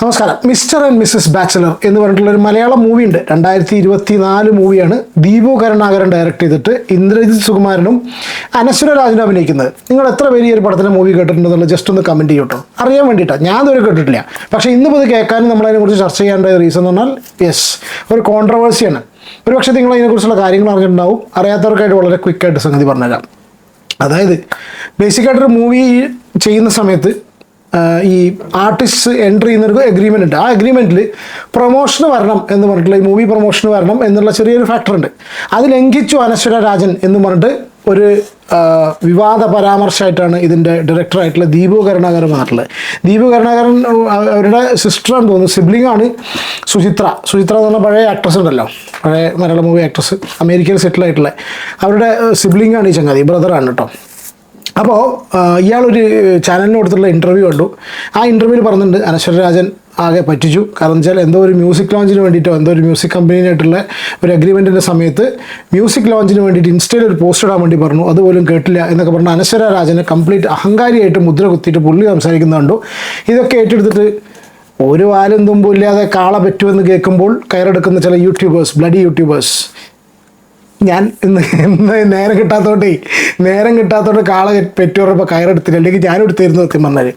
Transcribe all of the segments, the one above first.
നമസ്കാരം. Mister and missus bachelor എന്ന് പറഞ്ഞിട്ടുള്ള ഒരു മലയാളം മൂവി ഉണ്ട് രണ്ടായിരത്തി ഇരുപത്തി നാല് മൂവിയാണ് ദീപു കരുണാകരൻ ഡയറക്റ്റ് ചെയ്തിട്ട് ഇന്ദ്രജിത് സുകുമാരനും അനശ്വര രാജനും അഭിനയിക്കുന്നത്. നിങ്ങൾ എത്ര പേര് ഈ ഒരു പടത്തിന്റെ മൂവി കേട്ടിട്ടുണ്ടെന്നുള്ളത് ജസ്റ്റ് ഒന്ന് കമന്റ് ചെയ്യട്ടോ അറിയാൻ വേണ്ടിയിട്ടാണ് ഞാൻ കേട്ടിട്ടില്ല. പക്ഷേ ഇന്ന് ഇത് കേൾക്കാനും നമ്മളതിനെക്കുറിച്ച് ചർച്ച ചെയ്യേണ്ട റീസൺ എന്ന് പറഞ്ഞാൽ യെസ് ഒരു കോൺട്രവേഴ്സിയാണ് ഒരു പക്ഷേ നിങ്ങൾ അതിനെക്കുറിച്ചുള്ള കാര്യങ്ങൾ അറിഞ്ഞിട്ടുണ്ടാവും. അറിയാത്തവർക്കായിട്ട് വളരെ ക്വിക്കായിട്ട് സംഗതി പറഞ്ഞുതരാം. അതായത് ബേസിക്കായിട്ടൊരു മൂവി ചെയ്യുന്ന സമയത്ത് ഈ ആർട്ടിസ്റ്റ് എൻട്രി ചെയ്യുന്നൊരു എഗ്രിമെന്റ് ഉണ്ട്. ആ എഗ്രിമെന്റിൽ പ്രൊമോഷന് വരണം എന്ന് പറഞ്ഞിട്ടുള്ള ഈ മൂവി പ്രൊമോഷന് വരണം എന്നുള്ള ചെറിയൊരു ഫാക്ടർ ഉണ്ട്. അത് ലംഘിച്ചു അനശ്വര രാജൻ എന്ന് പറഞ്ഞിട്ട് ഒരു വിവാദ പരാമർശമായിട്ടാണ് ഇതിന്റെ ഡയറക്ടറായിട്ടുള്ള ദീപു കരുണാകരൻ വന്നിട്ടുള്ളത്. ദീപു കരുണാകരൻ അവരുടെ സിസ്റ്ററാണ് തോന്നുന്നു. സിബ്ലിംഗ് ആണ് സുചിത്ര. സുചിത്ര എന്ന് പഴയ ആക്ട്രസ് ഉണ്ടല്ലോ. പഴയ മലയാള മൂവി ആക്ട്രസ് അമേരിക്കയിൽ സെറ്റിൽ ആയിട്ടുള്ള. അവരുടെ സിബ്ലിംഗ് ആണ് ഈ ചങ്ങാതി. ബ്രദറാണ് കേട്ടോ. അപ്പോൾ ഇയാളൊരു ചാനലിന് കൊടുത്തിട്ടുള്ള ഇന്റർവ്യൂ കണ്ടു. ആ ഇന്റർവ്യൂവിൽ പറഞ്ഞിട്ടുണ്ട് അനശ്വരരാജൻ ആകെ പറ്റിച്ചു. കാരണം വെച്ചാൽ എന്തോ ഒരു മ്യൂസിക് ലോഞ്ചിന് വേണ്ടിയിട്ടോ എന്തോ ഒരു മ്യൂസിക് കമ്പനിയായിട്ടുള്ള ഒരു അഗ്രിമെന്റിന്റെ സമയത്ത് മ്യൂസിക് ലോഞ്ചിന് വേണ്ടിയിട്ട് ഇൻസ്റ്റയിൽ ഒരു പോസ്റ്റ് ഇടാൻ വേണ്ടി പറഞ്ഞു. അതുപോലും കേട്ടില്ല എന്നൊക്കെ പറഞ്ഞ അനശ്വര രാജനെ കംപ്ലീറ്റ് അഹങ്കാരിയായിട്ട് മുദ്ര കുത്തിയിട്ട് പുള്ളി സംസാരിക്കുന്നുണ്ടോ ഇതൊക്കെ ഏറ്റെടുത്തിട്ട് ഒരു വാലും തുമ്പും ഇല്ലാതെ കാള പറ്റുമെന്ന് കേൾക്കുമ്പോൾ കയറെടുക്കുന്ന ചില യൂട്യൂബേഴ്സ് ബ്ലഡി യൂട്യൂബേഴ്സ് ഞാൻ ഇന്ന് നേരം കിട്ടാത്തോണ്ടേ നേരം കിട്ടാത്തോണ്ട് കാള പെറ്റുറപ്പോൾ കയറെടുത്തില്ല. അല്ലെങ്കിൽ ഞാനും എടുത്തിരുന്നു സത്യം പറഞ്ഞാൽ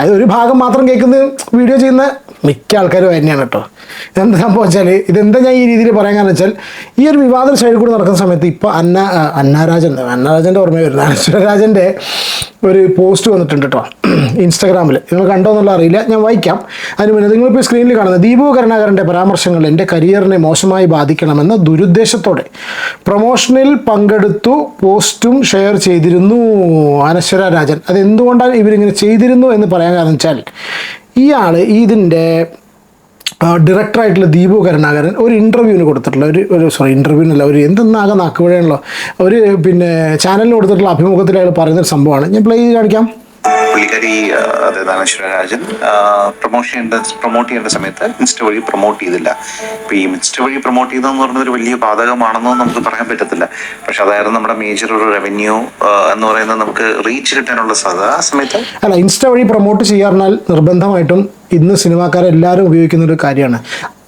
അത് ഒരു ഭാഗം മാത്രം കേൾക്കുന്ന വീഡിയോ ചെയ്യുന്ന മിക്ക ആൾക്കാരും തന്നെയാണ് കേട്ടോ. ഇതെന്താ സംഭവം വെച്ചാൽ ഇതെന്താ ഞാൻ ഈ രീതിയിൽ പറയാൻ കാരണം വെച്ചാൽ ഈ ഒരു വിവാദ സൈഡിൽ കൂടെ നടക്കുന്ന സമയത്ത് ഇപ്പോൾ അന്ന അന്നാരാജൻ അന്നാരാജന്റെ ഓർമ്മ വരുന്നത്. അനശ്വരരാജന്റെ ഒരു പോസ്റ്റ് വന്നിട്ടുണ്ട് കേട്ടോ ഇൻസ്റ്റാഗ്രാമിൽ നിങ്ങൾ കണ്ടോ എന്നുള്ള അറിയില്ല. ഞാൻ വായിക്കാം. അതിന് മുന്നേ നിങ്ങളിപ്പോൾ സ്ക്രീനിൽ കാണുന്നത് ദീപു കരുണാകരന്റെ പരാമർശങ്ങൾ എന്റെ കരിയറിനെ മോശമായി ബാധിക്കണമെന്ന ദുരുദ്ദേശത്തോടെ പ്രൊമോഷനിൽ പങ്കെടുത്തു പോസ്റ്റും ഷെയർ ചെയ്തിരുന്നു അനശ്വര രാജൻ. അത് എന്തുകൊണ്ടാണ് ഇവരിങ്ങനെ ചെയ്തിരുന്നു എന്ന് പറയാൻ കാരണം വെച്ചാൽ ഇയാൾ ഇതിന്റെ ഡയറക്ടറായിട്ടുള്ള ദീപു കരുണാകരൻ ഒരു ഇന്റർവ്യൂവിന് കൊടുത്തിട്ടുള്ള ഒരു ഒരു സോറി ഇന്റർവ്യൂവിനല്ല ഒരു എന്തെന്നാകെ നാക്കുപഴയാണല്ലോ ഒരു പിന്നെ ചാനലിന് കൊടുത്തിട്ടുള്ള അഭിമുഖത്തിൽ അയാൾ പറയുന്നൊരു സംഭവമാണ്. ഞാൻ പ്ലേ ചെയ്ത് കാണിക്കാം. പുള്ളിക്കാരി അതായത് അനശ്വര രാജൻ. പ്രൊമോഷൻ ചെയ്യേണ്ട പ്രൊമോട്ട് ചെയ്യേണ്ട സമയത്ത് ഇൻസ്റ്റ വഴി പ്രൊമോട്ട് ചെയ്തില്ല. ഇപ്പൊ ഈ ഇൻസ്റ്റ വഴി പ്രൊമോട്ട് ചെയ്തെന്ന് പറയുന്നത് ഒരു വലിയ ബാധകമാണെന്നോ നമുക്ക് പറയാൻ പറ്റത്തില്ല. പക്ഷെ അതായിരുന്നു നമ്മുടെ മേജർ ഒരു റവന്യൂ എന്ന് പറയുന്നത് നമുക്ക് റീച്ച് കിട്ടാനുള്ള സാധ്യത. ആ സമയത്ത് അല്ല ഇൻസ്റ്റ വഴി പ്രൊമോട്ട് ചെയ്യാറിനാൽ നിർബന്ധമായിട്ടും ഇന്ന് സിനിമാക്കാരെല്ലാവരും ഉപയോഗിക്കുന്ന ഒരു കാര്യമാണ്.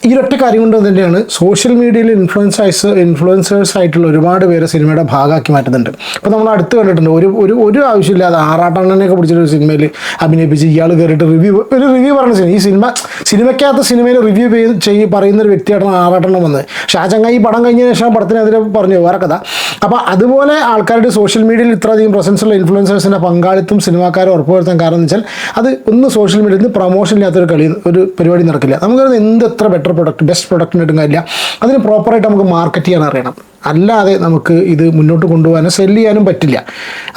ഈ ഒറ്റ കാര്യം കൊണ്ട് തന്നെയാണ് സോഷ്യൽ മീഡിയയിൽ ഇൻഫ്ലുവൻസേഴ്സ് ഇൻഫ്ലുവൻസേഴ്സ് ആയിട്ടുള്ള ഒരുപാട് പേരെ സിനിമയുടെ ഭാഗമാക്കി മാറ്റുന്നുണ്ട്. ഇപ്പോൾ നമ്മൾ അടുത്ത് കണ്ടിട്ടുണ്ട് ഒരു ഒരു ഒരു ആവശ്യമില്ലാതെ ആറാട്ടണ്ണനെയൊക്കെ പിടിച്ചൊരു സിനിമയിൽ അഭിനയിപ്പിച്ച് ഇയാൾ കയറിയിട്ട് റിവ്യൂ ഒരു റിവ്യൂ പറഞ്ഞ സിനിമ. ഈ സിനിമ സിനിമയ്ക്കകത്ത് സിനിമയിൽ റിവ്യൂ ചെയ്ത് പറയുന്ന ഒരു വ്യക്തിയായിട്ടാണ് ആറാട്ടെണ്ണം വന്നത്. ചങ്ങായി ഈ പടം കഴിഞ്ഞ ശേഷം പടത്തിനെതിരെ പറഞ്ഞു വേറെ കഥ. അപ്പോൾ അതുപോലെ ആൾക്കാരുടെ സോഷ്യൽ മീഡിയയിൽ ഇത്രയധികം പ്രസൻസ് ഉള്ള ഇൻഫ്ലുവൻസേഴ്സിന്റെ പങ്കാളിത്തം സിനിമാക്കാരെ ഉറപ്പുവരുത്താൻ കാരണം വെച്ചാൽ അത് ഒന്ന് സോഷ്യൽ മീഡിയയിൽ നിന്ന് പ്രൊമോഷൻ ഇല്ലാത്തൊരു കളി ഒരു പരിപാടി നടക്കില്ല. നമുക്കത് എന്ത് എത്ര ബെറ്റർ പ്രൊഡക്റ്റ് ബെസ്റ്റ് പ്രൊഡക്റ്റിനായിട്ടും കാര്യമില്ല അതിന് പ്രോപ്പറായിട്ട് നമുക്ക് മാർക്കറ്റ് ചെയ്യാൻ അറിയണം. അല്ലാതെ നമുക്ക് ഇത് മുന്നോട്ട് കൊണ്ടുപോകാനും സെല്ല് ചെയ്യാനും പറ്റില്ല.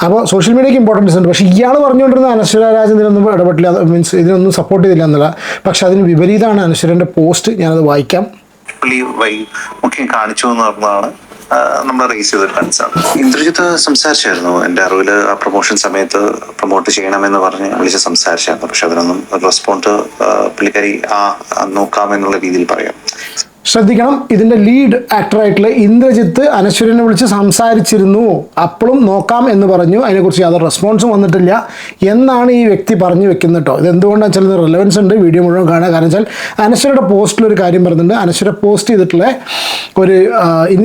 അപ്പോൾ സോഷ്യൽ മീഡിയയ്ക്ക് ഇമ്പോർട്ടൻസ് ഉണ്ട്. പക്ഷേ ഇയാൾ പറഞ്ഞുകൊണ്ടിരുന്ന അനശ്വര ഇതിനൊന്നും ഇടപെട്ടില്ല. മീൻസ് ഇതിനൊന്നും സപ്പോർട്ട് ചെയ്തില്ല എന്നല്ല പക്ഷെ അതിന് വിപരീതമാണ് അനശ്വരന്റെ പോസ്റ്റ് ഞാനത് വായിക്കാം. കാണിച്ചു എന്ന് പറഞ്ഞതാണ്. നമ്മൾ റേസ് ചെയ്തൊരു കൺസേൺ ഇന്ദ്രജിത്ത് സംസാരിച്ചായിരുന്നു? എന്റെ അറിവിൽ ആ പ്രൊമോഷൻ സമയത്ത് പ്രൊമോട്ട് ചെയ്യണമെന്ന് പറഞ്ഞ് വിളിച്ച് സംസാരിച്ചായിരുന്നു. പക്ഷെ അതിനൊന്നും റെസ്പോണ്ട് പുള്ളിക്കാരി ആ ആ, നോക്കാം എന്നുള്ള രീതിയിൽ പറയാം. ശ്രദ്ധിക്കണം. ഇതിന്റെ ലീഡ് ആക്ടറായിട്ടുള്ള ഇന്ദ്രജിത്ത് അനശ്വരനെ വിളിച്ച് സംസാരിച്ചിരുന്നു. അപ്പോഴും നോക്കാം എന്ന് പറഞ്ഞു. അതിനെക്കുറിച്ച് യാതൊരു റെസ്പോൺസും വന്നിട്ടില്ല. എന്നാണ് ഈ വ്യക്തി പറഞ്ഞു വെക്കുന്നത് കേട്ടോ ഇത് എന്തുകൊണ്ടാണ് ചിലത് റിലവൻസ് ഉണ്ട്. വീഡിയോ മുഴുവൻ കാണുക. കാരണം വെച്ചാൽ അനശ്വരയുടെ പോസ്റ്റിൽ ഒരു കാര്യം പറയുന്നുണ്ട്. അനശ്വര പോസ്റ്റ് ചെയ്തിട്ടുള്ള ഒരു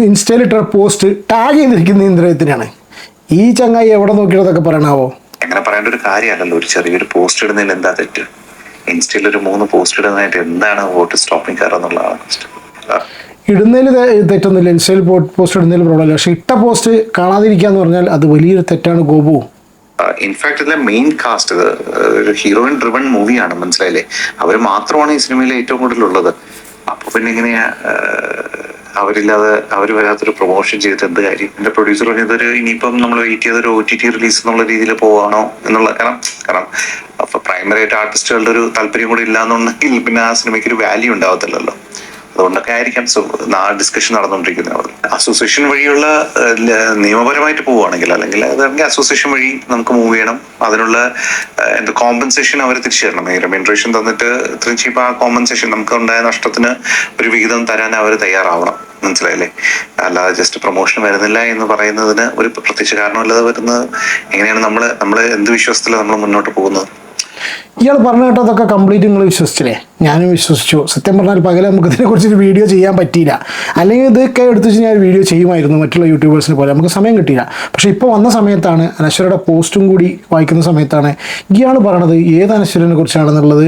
ഇൻസ്റ്റയിലിട്ടൊരു പോസ്റ്റ് ടാഗ് ചെയ്തിരിക്കുന്ന ഇന്ദ്രജിത്തിനാണ് ഈ ചങ്ങായി എവിടെ നോക്കിയതൊക്കെ പറയണാവോ? അങ്ങനെ പറയേണ്ട ഒരു കാര്യമല്ലല്ലോ ഒരു ചെറിയൊരു പോസ്റ്റ് ഇടുന്നതിൽ എന്താ തെറ്റ്? ഇൻസ്റ്റയിൽ ഒരു മൂന്ന് പോസ്റ്റ് ഇടുന്നതായിട്ട് എന്താണ് വോട്ട് സ്റ്റോപ്പിംഗ് question. ആ, ഇടുന്നതിൽ തെറ്റൊന്നുമില്ല. ഇൻസ്റ്റയിൽ പോസ്റ്റ് ഇടുന്നതിൽ പ്രോബ്ലം ഇല്ല. പക്ഷെ ഇട്ട പോസ്റ്റ് കാണാതിരിക്കുക എന്ന് പറഞ്ഞാൽ അത് വലിയൊരു തെറ്റാണ് ഗോപു. ഇൻഫാക്ട് ഇതിലെ മെയിൻ കാസ്റ്റ് ഒരു ഹീറോയിൻ ഡ്രിവൺ മൂവിയാണ് മനസ്സിലായില്ലേ? അവർ മാത്രമാണ് ഈ സിനിമയിൽ ഏറ്റവും കൂടുതൽ ഉള്ളത് അപ്പൊ പിന്നെ എങ്ങനെയാ അവരില്ലാതെ അവർ വരാത്തൊരു പ്രൊമോഷൻ ചെയ്തിട്ട് എന്ത് കാര്യം? എന്റെ പ്രൊഡ്യൂസർ പറഞ്ഞതൊരു ഇനിയിപ്പം നമ്മൾ വെയിറ്റ് ചെയ്തൊരു ഒ ടി ടി റിലീസ് എന്നുള്ള രീതിയിൽ പോവാണോ എന്നുള്ള കാരണം കാരണം അപ്പൊ പ്രൈമറി ആയിട്ട് ആർട്ടിസ്റ്റുകളുടെ ഒരു താല്പര്യം കൂടി ഇല്ലാന്നുണ്ടെങ്കിൽ പിന്നെ ആ സിനിമയ്ക്ക് ഒരു വാല്യൂ ഉണ്ടാവത്തില്ലല്ലോ. അതുകൊണ്ടൊക്കെ ആയിരിക്കാം ഡിസ്കഷൻ നടന്നുകൊണ്ടിരിക്കുന്നത്. അസോസിയേഷൻ വഴിയുള്ള നിയമപരമായിട്ട് പോവുകയാണെങ്കിൽ അല്ലെങ്കിൽ അതാണെങ്കിൽ അസോസിയേഷൻ വഴി നമുക്ക് മൂവ് ചെയ്യണം. അതിനുള്ള എന്താ കോമ്പൻസേഷൻ അവർ തിരിച്ചു തരണം. ഈ റെമ്യൂണറേഷൻ തന്നിട്ട് ഇത്രയും ചീപ്പ് ആ കോമ്പൻസേഷൻ നമുക്ക് ഉണ്ടായ നഷ്ടത്തിന് ഒരു വിഹിതം തരാൻ അവർ തയ്യാറാവണം. മനസ്സിലായില്ലേ? അല്ലാതെ ജസ്റ്റ് പ്രൊമോഷൻ വരുന്നില്ല എന്ന് പറയുന്നതിന് ഒരു പ്രത്യേകിച്ച് കാരണമല്ലാതെ വരുന്നത് എങ്ങനെയാണ് നമ്മൾ നമ്മൾ എന്ത് വിശ്വാസത്തിലാണ് നമ്മൾ മുന്നോട്ട് പോകുന്നത്? ഇയാൾ പറഞ്ഞ കേട്ടതൊക്കെ കംപ്ലീറ്റ് നിങ്ങൾ വിശ്വസിച്ചില്ലേ? ഞാനും വിശ്വസിച്ചു. സത്യം പറഞ്ഞാൽ പകലെ നമുക്ക് ഇതിനെക്കുറിച്ചൊരു വീഡിയോ ചെയ്യാൻ പറ്റിയില്ല. അല്ലെങ്കിൽ ഇതൊക്കെ എടുത്തു വെച്ച് ഞാൻ വീഡിയോ ചെയ്യുമായിരുന്നു മറ്റുള്ള യൂട്യൂബേഴ്സിനെ പോലെ. നമുക്ക് സമയം കിട്ടിയില്ല. പക്ഷേ ഇപ്പോൾ വന്ന സമയത്താണ് അനശ്വരയുടെ പോസ്റ്റും കൂടി വായിക്കുന്ന സമയത്താണ് ഇയാൾ പറഞ്ഞത് ഏത് അനശ്വരനെ കുറിച്ചാണെന്നുള്ളത്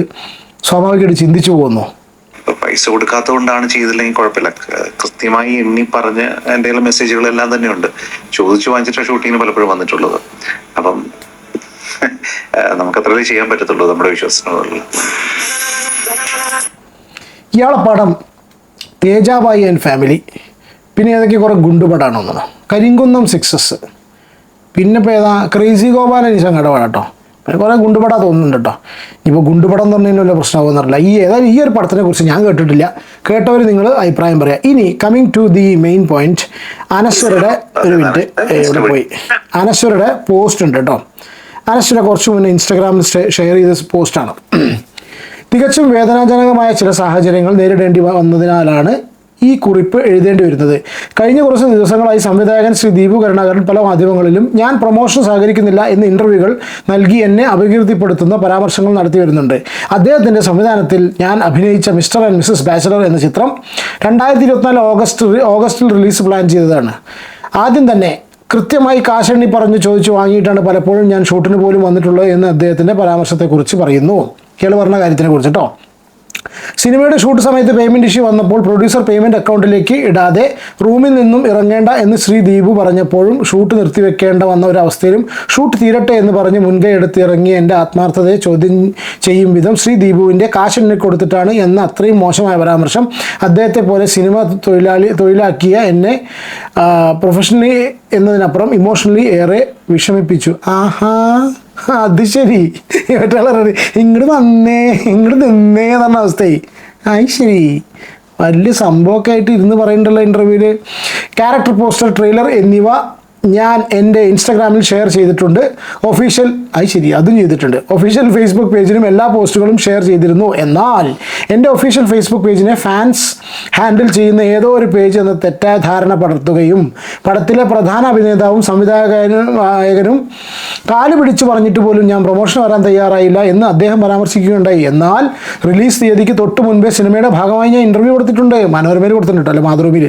സ്വാഭാവികമായിട്ട് ചിന്തിച്ചു പോകുന്നു. പൈസ കൊടുക്കാത്തതുകൊണ്ടാണ് ചെയ്തില്ലെങ്കിൽ കുഴപ്പമില്ല. കൃത്യമായി എണ്ണി പറഞ്ഞ് എന്തെങ്കിലും മെസ്സേജുകളെല്ലാം തന്നെയുണ്ട്. ചോദിച്ചു വാങ്ങിച്ചിട്ടാണ് ഷൂട്ടിങ്ങിന് പലപ്പോഴും വന്നിട്ടുള്ളത്. അപ്പം നമുക്കത്രേ ചെയ്യാൻ പറ്റത്തുള്ളൂ നമ്മുടെ വിശ്വാസത്തിനുള്ള ഇയാളെ പടം തേജാബായി ആൻഡ് ഫാമിലി. പിന്നെ ഏതൊക്കെ കുറേ ഗുണ്ടുപടാണ് ഒന്നത് കരിങ്കുന്നം സിക്സസ്. പിന്നെ ഇപ്പോൾ ഏതാ? ക്രേസി ഗോപാലൻ ഈ സംഘടന കേട്ടോ. പിന്നെ കുറേ ഗുണ്ടുപട തോന്നുന്നുണ്ട് കേട്ടോ. ഇപ്പോൾ ഗുണ്ടുപടം എന്ന് പറഞ്ഞതിന് വല്ല പ്രശ്നമാകുന്നറിയില്ല ഈ ഏതായാലും ഈ ഒരു പടത്തിനെ കുറിച്ച് ഞാൻ കേട്ടിട്ടില്ല. കേട്ടവർ നിങ്ങൾ അഭിപ്രായം പറയാം. ഇനി coming to the main point അനശ്വരുടെ ഒരു മിനിറ്റ് ഇവിടെ പോയി. അനശ്വരുടെ പോസ്റ്റ് ഉണ്ട് കേട്ടോ. അനശ്വര കുറച്ചു മുന്നേ ഇൻസ്റ്റാഗ്രാമിൽ ഷെയർ ചെയ്ത പോസ്റ്റാണ്. തികച്ചും വേദനാജനകമായ ചില സാഹചര്യങ്ങൾ നേരിടേണ്ടി വന്നതിനാലാണ് ഈ കുറിപ്പ് എഴുതേണ്ടി വരുന്നത്. കഴിഞ്ഞ കുറച്ച് ദിവസങ്ങളായി സംവിധായകൻ ശ്രീ ദീപു കരുണാകരൻ പല മാധ്യമങ്ങളിലും ഞാൻ പ്രൊമോഷൻ സഹകരിക്കുന്നില്ല എന്ന ഇന്റർവ്യൂകൾ നൽകി എന്നെ അപകീർത്തിപ്പെടുത്തുന്ന പരാമർശങ്ങൾ നടത്തി വരുന്നുണ്ട്. അദ്ദേഹത്തിന്റെ സംവിധാനത്തിൽ ഞാൻ അഭിനയിച്ച മിസ്റ്റർ ആൻഡ് മിസ്സസ് ബാച്ചലർ എന്ന ചിത്രം രണ്ടായിരത്തി ഇരുപത്തിനാല് ഓഗസ്റ്റ് ഓഗസ്റ്റിൽ റിലീസ് പ്ലാൻ ചെയ്തതാണ്. ആദ്യം തന്നെ കൃത്യമായി കാശെണ്ണി പറഞ്ഞ് ചോദിച്ചു വാങ്ങിയിട്ടാണ് പലപ്പോഴും ഞാൻ ഷൂട്ടിന് പോലും വന്നിട്ടുള്ളത് എന്ന് അദ്ദേഹത്തിന്റെ പരാമർശത്തെക്കുറിച്ച് പറയുന്നു. കേൾ പറഞ്ഞ കാര്യത്തിനെ കുറിച്ച് കേട്ടോ സിനിമയുടെ ഷൂട്ട് സമയത്ത് പേയ്മെന്റ് ഇഷ്യൂ വന്നപ്പോൾ പ്രൊഡ്യൂസർ പേയ്മെന്റ് അക്കൗണ്ടിലേക്ക് ഇടാതെ റൂമിൽ നിന്നും ഇറങ്ങേണ്ട എന്ന് ശ്രീ ദീപു പറഞ്ഞപ്പോഴും ഷൂട്ട് നിർത്തിവെക്കേണ്ട വന്ന ഒരു അവസ്ഥയിലും ഷൂട്ട് തീരട്ടെ എന്ന് പറഞ്ഞ് മുൻകൈ എടുത്ത് ഇറങ്ങി എന്റെ ആത്മാർത്ഥതയെ ചോദ്യം ചെയ്യും വിധം ശ്രീ ദീപുവിന്റെ കാശെണ്ണി കൊടുത്തിട്ടാണ് എന്ന അത്രയും മോശമായ പരാമർശം. അദ്ദേഹത്തെ പോലെ സിനിമ തൊഴിലാളി തൊഴിലാക്കിയ എന്നെ പ്രൊഫഷണലി എന്നതിനപ്പുറം ഇമോഷണലി ഏറെ വിഷമിപ്പിച്ചു. ആഹാ. അത് ശരി. മറ്റുള്ള ഇങ്ങോട്ട് വന്നേ ഇങ്ങോട്ട് നിന്നേ എന്ന് പറഞ്ഞ അവസ്ഥയായി. ആയി ശരി. വലിയ സംഭവമൊക്കെ ആയിട്ട് ഇരുന്ന് പറയണ്ടല്ലോ ഇന്റർവ്യൂവിൽ ക്യാരക്ടർ പോസ്റ്റർ ട്രെയിലർ എന്നിവ ഞാൻ എന്റെ ഇൻസ്റ്റാഗ്രാമിൽ ഷെയർ ചെയ്തിട്ടുണ്ട്. ഒഫീഷ്യൽ അത് ശരി അതും ചെയ്തിട്ടുണ്ട്. ഒഫീഷ്യൽ ഫേസ്ബുക്ക് പേജിലും എല്ലാ പോസ്റ്റുകളും ഷെയർ ചെയ്തിരുന്നു. എന്നാൽ എന്റെ ഒഫീഷ്യൽ ഫേസ്ബുക്ക് പേജിനെ ഫാൻസ് ഹാൻഡിൽ ചെയ്യുന്ന ഏതോ ഒരു പേജ് എന്ന തെറ്റായ ധാരണ പടർത്തുകയും പടത്തിലെ പ്രധാന അഭിനേതാവും സംവിധായകനും കാൽ പിടിച്ചു പറഞ്ഞിട്ട് പോലും ഞാൻ പ്രൊമോഷൻ വരാൻ തയ്യാറായില്ല എന്ന് അദ്ദേഹം പരാമർശിക്കുകയുണ്ടായി. എന്നാൽ റിലീസ് തീയതിക്ക് തൊട്ട് മുൻപേ സിനിമയുടെ ഭാഗമായി ഞാൻ ഇന്റർവ്യൂ കൊടുത്തിട്ടുണ്ട്. മനോരമയിൽ കൊടുത്തിട്ടുണ്ട് മാതൃഭൂമിയിൽ.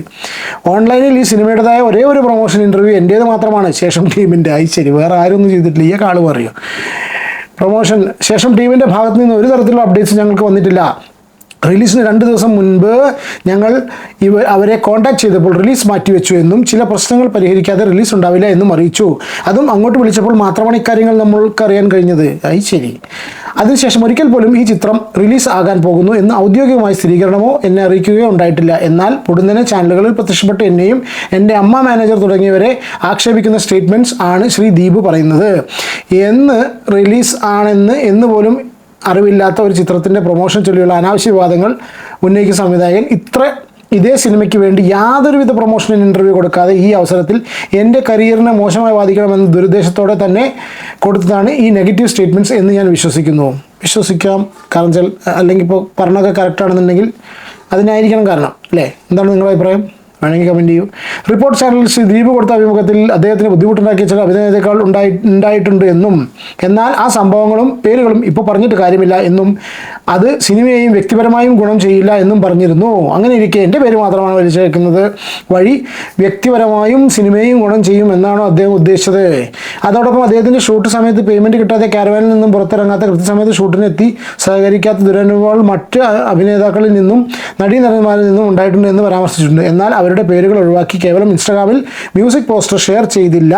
ഓൺലൈനിൽ ഈ സിനിമയുടേതായ ഒരേ ഒരു പ്രൊമോഷൻ ഇന്റർവ്യൂ എന്റേത് മാത്രമാണ് ശേഷം ടീമിന്റെ ഐശ്വര്യം. വേറെ ആരും ഒന്നും ചെയ്തിട്ടില്ല. ഈ കാൾ പറയുക പ്രൊമോഷൻ ശേഷം ടീമിന്റെ ഭാഗത്ത് നിന്ന് ഒരു തരത്തിലുള്ള അപ്ഡേറ്റ്സ് ഞങ്ങൾക്ക് വന്നിട്ടില്ല. റിലീസിന് രണ്ട് ദിവസം മുൻപ് ഞങ്ങൾ ഇവ അവരെ കോൺടാക്ട് ചെയ്തപ്പോൾ റിലീസ് മാറ്റിവെച്ചു എന്നും ചില പ്രശ്നങ്ങൾ പരിഹരിക്കാതെ റിലീസ് ഉണ്ടാവില്ല എന്നും അറിയിച്ചു. അതും അങ്ങോട്ട് വിളിച്ചപ്പോൾ മാത്രമാണ് ഇക്കാര്യങ്ങൾ നമ്മൾക്ക് അറിയാൻ കഴിഞ്ഞത്. അത് ശരി. അതിനുശേഷം ഒരിക്കൽ പോലും ഈ ചിത്രം റിലീസ് ആകാൻ പോകുന്നു എന്ന് ഔദ്യോഗികമായ സ്ഥിരീകരണമോ എന്നെ അറിയിക്കുകയോ ഉണ്ടായിട്ടില്ല. എന്നാൽ പൊടുന്നനെ ചാനലുകളിൽ പ്രത്യക്ഷപ്പെട്ട് എന്നെയും എന്റെ അമ്മ മാനേജർ തുടങ്ങിയവരെ ആക്ഷേപിക്കുന്ന സ്റ്റേറ്റ്മെന്റ്സ് ആണ് ശ്രീ ദീപ് പറയുന്നത്. എന്ന് റിലീസ് ആണെന്ന് എന്ന് പോലും അറിവില്ലാത്ത ഒരു ചിത്രത്തിന്റെ പ്രൊമോഷൻ ചൊല്ലിയുള്ള അനാവശ്യ വിവാദങ്ങൾ ഉന്നയിക്കുന്ന സംവിധായകൻ ഇത്ര ഇതേ സിനിമയ്ക്ക് വേണ്ടി യാതൊരുവിധ പ്രൊമോഷനും ഇന്റർവ്യൂ കൊടുക്കാതെ ഈ അവസരത്തിൽ എന്റെ കരിയറിനെ മോശമായി ബാധിക്കണമെന്ന ദുരുദ്ദേശത്തോടെ തന്നെ കൊടുത്തതാണ് ഈ നെഗറ്റീവ് സ്റ്റേറ്റ്മെന്റ്സ് എന്ന് ഞാൻ വിശ്വസിക്കുന്നു. വിശ്വസിക്കാം കാരണം വെച്ചാൽ അല്ലെങ്കിൽ ഇപ്പോൾ പറഞ്ഞൊക്കെ കറക്റ്റാണെന്നുണ്ടെങ്കിൽ അതിനായിരിക്കണം കാരണം അല്ലേ? എന്താണ് നിങ്ങളുടെ അഭിപ്രായം? വേണമെങ്കിൽ കമന്റ് ചെയ്യൂ. റിപ്പോർട്ട് ചാനലിൽ ശ്രീ ദീപ് കൊടുത്ത അഭിമുഖത്തിൽ അദ്ദേഹത്തിന് ബുദ്ധിമുട്ടുണ്ടാക്കിയ ചില അഭിനേതാക്കൾ ഉണ്ടായി ഉണ്ടായിട്ടുണ്ട് എന്നും എന്നാൽ ആ സംഭവങ്ങളും പേരുകളും ഇപ്പോൾ പറഞ്ഞിട്ട് കാര്യമില്ല എന്നും അത് സിനിമയെയും വ്യക്തിപരമായും ഗുണം ചെയ്യില്ല എന്നും പറഞ്ഞിരുന്നു. അങ്ങനെ ഇരിക്കെ എന്റെ പേര് മാത്രമാണ് വലിച്ചേക്കുന്നത് വഴി വ്യക്തിപരമായും സിനിമയും ഗുണം ചെയ്യും എന്നാണോ അദ്ദേഹം ഉദ്ദേശിച്ചത്? അതോടൊപ്പം അദ്ദേഹത്തിന്റെ ഷൂട്ട് സമയത്ത് പേയ്മെന്റ് കിട്ടാതെ കാരവാനിൽ നിന്നും പുറത്തിറങ്ങാത്ത കൃത്യസമയത്ത് ഷൂട്ടിനെത്തി സഹകരിക്കാത്ത ദുരനുഭവങ്ങൾ മറ്റ് അഭിനേതാക്കളിൽ നിന്നും നടീനടന്മാരിൽ നിന്നും ഉണ്ടായിട്ടുണ്ട് എന്ന് പരാമർശിച്ചിട്ടുണ്ട്. എന്നാൽ അവരുടെ പേരുകൾ ഒഴിവാക്കി കേവലം ഇൻസ്റ്റാഗ്രാമിൽ മ്യൂസിക് പോസ്റ്റർ ഷെയർ ചെയ്തില്ല.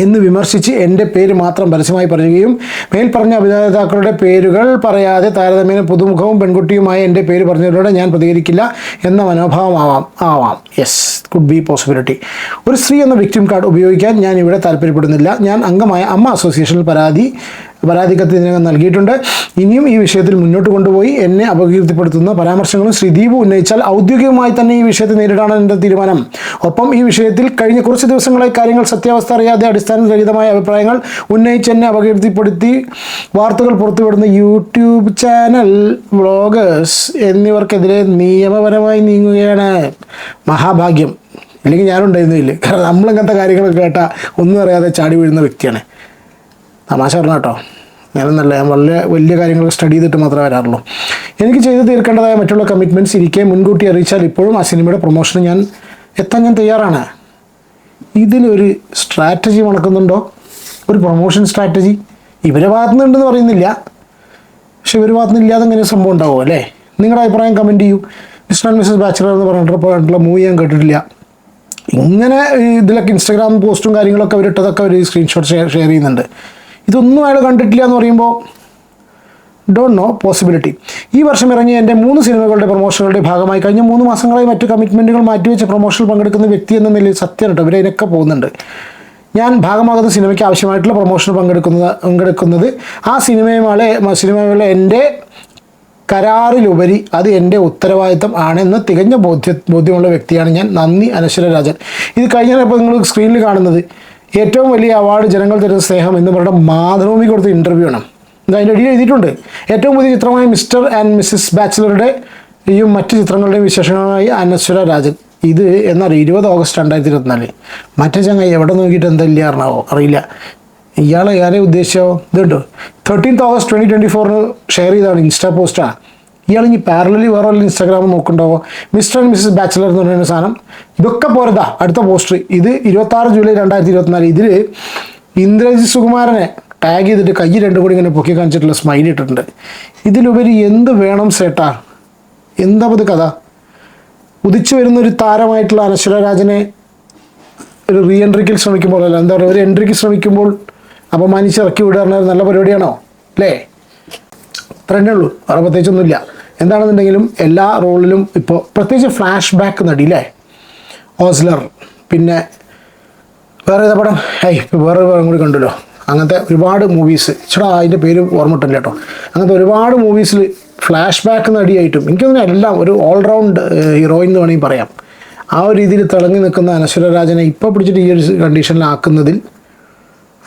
എന്ന് വിമർശിച്ച് എന്റെ പേര് മാത്രം പരസ്യമായി പറയുകയും മേൽപ്പറഞ്ഞ അഭിനേതാക്കളുടെ പേരുകൾ പറയാതെ താരതമ്യേന പുതുമുഖവും പെൺകുട്ടിയുമായ എന്റെ പേര് പറഞ്ഞതിലൂടെ ഞാൻ പ്രതികരിക്കില്ല എന്ന മനോഭാവം ആവാം. ആവാം യെസ് കുഡ് ബി പോസിബിലിറ്റി ഒരു സ്ത്രീ എന്ന വിക്ടിം കാർഡ് ഉപയോഗിക്കാൻ ഞാൻ ഇവിടെ താല്പര്യപ്പെടുന്നില്ല. ഞാൻ അംഗമായ അമ്മ അസോസിയേഷനിൽ പരാതി പരാതി ഇതിനകം നൽകിയിട്ടുണ്ട്. ഇനിയും ഈ വിഷയത്തിൽ മുന്നോട്ട് കൊണ്ടുപോയി എന്നെ അപകീർത്തിപ്പെടുത്തുന്ന പരാമർശങ്ങളും ശ്രീ ദീപു ഉന്നയിച്ചാൽ ഔദ്യോഗികമായി തന്നെ ഈ വിഷയത്തെ നേരിടാനാണ് എന്റെ തീരുമാനം. ഒപ്പം ഈ വിഷയത്തിൽ കഴിഞ്ഞ കുറച്ച് ദിവസങ്ങളായി കാര്യങ്ങൾ സത്യാവസ്ഥ അറിയാതെ അടിസ്ഥാനരഹിതമായ അഭിപ്രായങ്ങൾ ഉന്നയിച്ച് എന്നെ അപകീർത്തിപ്പെടുത്തി വാർത്തകൾ പുറത്തുവിടുന്ന യൂട്യൂബ് ചാനൽ വ്ളോഗേഴ്സ് എന്നിവർക്കെതിരെ നിയമപരമായി നീങ്ങുകയാണ്. മഹാഭാഗ്യം. അല്ലെങ്കിൽ ഞാനുണ്ടായിരുന്നില്ല. കാരണം നമ്മളിങ്ങനത്തെ കാര്യങ്ങളൊക്കെ കേട്ടാൽ ഒന്നും അറിയാതെ ചാടി വീഴുന്ന വ്യക്തിയാണ്. തമാശ പറഞ്ഞ കേട്ടോ. ഞാനെന്നല്ല ഞാൻ വളരെ വലിയ കാര്യങ്ങൾ സ്റ്റഡി ചെയ്തിട്ട് മാത്രമേ വരാറുള്ളൂ. എനിക്ക് ചെയ്ത് തീർക്കേണ്ടതായ മറ്റുള്ള കമ്മിറ്റ്മെന്റ്സ് ഇരിക്കെ മുൻകൂട്ടി അറിയിച്ചാൽ ഇപ്പോഴും ആ സിനിമയുടെ പ്രൊമോഷന് ഞാൻ എത്താൻ ഞാൻ തയ്യാറാണ്. ഇതിലൊരു സ്ട്രാറ്റജി മണക്കുന്നുണ്ടോ? ഒരു പ്രൊമോഷൻ സ്ട്രാറ്റജി ഇവരെ ഭാഗത്തുനിന്നുണ്ടെന്ന് പറയുന്നില്ല. പക്ഷെ ഇവർ ഭാഗത്തുനിന്ന് ഇല്ലാതെ ഇങ്ങനെ സംഭവം ഉണ്ടാവും അല്ലേ? നിങ്ങളുടെ അഭിപ്രായം കമന്റ് ചെയ്യൂ. മിസ്റ്റർ ആൻഡ് മിസ്സസ് ബാച്ചലർ എന്ന് പറഞ്ഞിട്ട് പറഞ്ഞിട്ടുള്ള മൂവി ഞാൻ കേട്ടിട്ടില്ല. ഇങ്ങനെ ഇതിലൊക്കെ ഇൻസ്റ്റാഗ്രാം പോസ്റ്റും കാര്യങ്ങളൊക്കെ അവരിട്ടതൊക്കെ അവർ സ്ക്രീൻഷോട്ട് ഷെയർ ഷെയർ ചെയ്യുന്നുണ്ട്. ഇതൊന്നും അയാൾ കണ്ടിട്ടില്ല എന്ന് പറയുമ്പോൾ ഡോണ്ട് നോ പോസിബിലിറ്റി ഈ വർഷം ഇറങ്ങിയ എന്റെ മൂന്ന് സിനിമകളുടെ പ്രൊമോഷനുകളുടെ ഭാഗമായി കഴിഞ്ഞ മൂന്ന് മാസങ്ങളായി മറ്റു കമ്മിറ്റ്മെന്റുകൾ മാറ്റിവെച്ച് പ്രൊമോഷൻ പങ്കെടുക്കുന്ന വ്യക്തി എന്ന നിലയിൽ സത്യം കേട്ടോ ഇവരെ ഇതൊക്കെ പോകുന്നുണ്ട്. ഞാൻ ഭാഗമാകുന്ന സിനിമയ്ക്ക് ആവശ്യമായിട്ടുള്ള പ്രൊമോഷൻ പങ്കെടുക്കുന്നത് പങ്കെടുക്കുന്നത് ആ സിനിമയുമാളെ സിനിമകളെ എന്റെ കരാറിലുപരി അത് എന്റെ ഉത്തരവാദിത്തം ആണെന്ന് തികഞ്ഞ ബോധ്യ ബോധ്യമുള്ള വ്യക്തിയാണ് ഞാൻ നന്ദി അനശ്വര രാജൻ. ഇത് കഴിഞ്ഞപ്പോൾ നിങ്ങൾ സ്ക്രീനിൽ കാണുന്നത് ഏറ്റവും വലിയ അവാർഡ് ജനങ്ങൾ തരുന്ന സ്നേഹം എന്ന് പറഞ്ഞ മാതൃഭൂമി കൊടുത്ത ഇന്റർവ്യൂ ആണ്. ഇത് അതിന്റെ അടിയിൽ എഴുതിയിട്ടുണ്ട്. ഏറ്റവും പുതിയ ചിത്രമായ മിസ്റ്റർ ആൻഡ് മിസ്സിസ് ബാച്ചിലറുടെ ഈ മറ്റ് ചിത്രങ്ങളുടെയും വിശേഷങ്ങളുമായി അനശ്വര രാജൻ. ഇത് എന്നറിയ ഇരുപത് ഓഗസ്റ്റ് രണ്ടായിരത്തി ഇരുപത്തിനാല് മറ്റേ ചങ്ങായി എവിടെ നോക്കിയിട്ട് എന്താ ഇല്ല അറിഞ്ഞാവോ? അറിയില്ല. ഇയാളെ ആരെ ഉദ്ദേശിച്ചോ? ഇതുണ്ടോ. തേർട്ടീൻത്ത് ഓഗസ്റ്റ് ട്വന്റി ട്വന്റി ഫോറിന് ഷെയർ ചെയ്താണ് ഇൻസ്റ്റാ പോസ്റ്റാണ് ഇയാൾ ഇനി പാരലലി വേറെ വല്ല ഇൻസ്റ്റാഗ്രാം നോക്കുന്നുണ്ടാവോ? മിസ്റ്റർ ആൻഡ് മിസ്സസ് ബാച്ചിലർ എന്ന് പറയുന്ന സാധനം. ഇതൊക്കെ പോരതാ. അടുത്ത പോസ്റ്റർ ഇത് ഇരുപത്താറ് ജൂലൈ രണ്ടായിരത്തി ഇരുപത്തിനാല് ഇതിൽ ഇന്ദ്രജിത് സുകുമാരനെ ടാഗ് ചെയ്തിട്ട് കൈ രണ്ടും കൂടി ഇങ്ങനെ പൊക്കി കാണിച്ചിട്ടുള്ള സ്മൈൽ ഇട്ടിട്ടുണ്ട്. ഇതിലുപരി എന്ത് വേണം സേട്ടാ? എന്താ കഥ ഉദിച്ചു വരുന്ന ഒരു താരമായിട്ടുള്ള അനശ്വര രാജനെ ഒരു റീ എൻട്രിക്ക് ശ്രമിക്കുമ്പോൾ അല്ല എന്താ പറയുക ഒരു എൻട്രിക്ക് ശ്രമിക്കുമ്പോൾ അപമാനിച്ച് ഇറക്കി വിടുക നല്ല പരിപാടിയാണോ? അല്ലേ? അത്ര തന്നെ ഉള്ളൂ. വേറെ പ്രത്യേകിച്ചൊന്നുമില്ല. എന്താണെന്നുണ്ടെങ്കിലും എല്ലാ റോളിലും ഇപ്പോൾ പ്രത്യേകിച്ച് ഫ്ലാഷ് ബാക്ക് നടി അല്ലേ ഓസ്ലർ. പിന്നെ വേറെ ഏതാ പടം? ഏയ് വേറെ പടം കൂടി കണ്ടല്ലോ. അങ്ങനത്തെ ഒരുപാട് മൂവീസ് ചേട്ടാ അതിന്റെ പേര് ഓർമ്മിട്ടില്ല കേട്ടോ. അങ്ങനത്തെ ഒരുപാട് മൂവീസിൽ ഫ്ലാഷ് ബാക്ക് നടിയായിട്ടും എനിക്കൊന്നും എല്ലാം ഒരു ഓൾറൗണ്ട് ഹീറോയിൻ എന്ന് വേണമെങ്കിൽ പറയാം. ആ ഒരു രീതിയിൽ തിളങ്ങി നിൽക്കുന്ന അനശ്വര രാജനെ ഇപ്പോൾ പിടിച്ചിട്ട് ഈ ഒരു കണ്ടീഷനിലാക്കുന്നതിൽ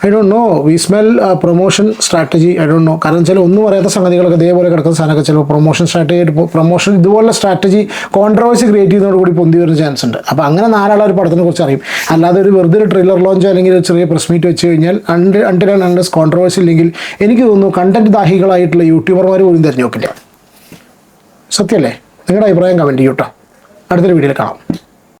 I don't know we smell promotion strategy I don't know കാരണം ചില ഒന്നും അറിയാത്ത സംഗതികളൊക്കെ ഇതേപോലെ കിടക്കുന്ന സാധനമൊക്കെ ചിലപ്പോൾ പ്രൊമോഷൻ സ്ട്രാറ്റജി പ്രൊമോഷൻ ഇതുപോലുള്ള സ്ട്രാറ്റജി കോൺട്രവേഴ്സി ക്രിയേറ്റ് ചെയ്യുന്നതോട് കൂടി പൊന്തി വരുന്ന ചാൻസ് ഉണ്ട്. അപ്പോൾ അങ്ങനെ നാലാൾ ഒരു പടത്തിനെ കുറിച്ച് അറിയും. അല്ലാതെ ഒരു വെറുതെ ഒരു ട്രെയിലർ ലോഞ്ച് അല്ലെങ്കിൽ ഒരു ചെറിയ പ്രസ് മീറ്റ് വെച്ച് കഴിഞ്ഞാൽ അണ്ട് അണ്ടിൽ അണ്ടേഴ്സ് കോൺട്രവേഴ്സി ഇല്ലെങ്കിൽ എനിക്ക് തോന്നുന്നു കണ്ടന്റ് ദാഹികളായിട്ടുള്ള യൂട്യൂബർമാർ പോലും തിരഞ്ഞു നോക്കില്ല. സത്യമല്ലേ നിങ്ങളുടെ അഭിപ്രായം കമന്റ് ചെയ്യൂട്ടോ അടുത്തൊരു വീഡിയോയിൽ കാണാം.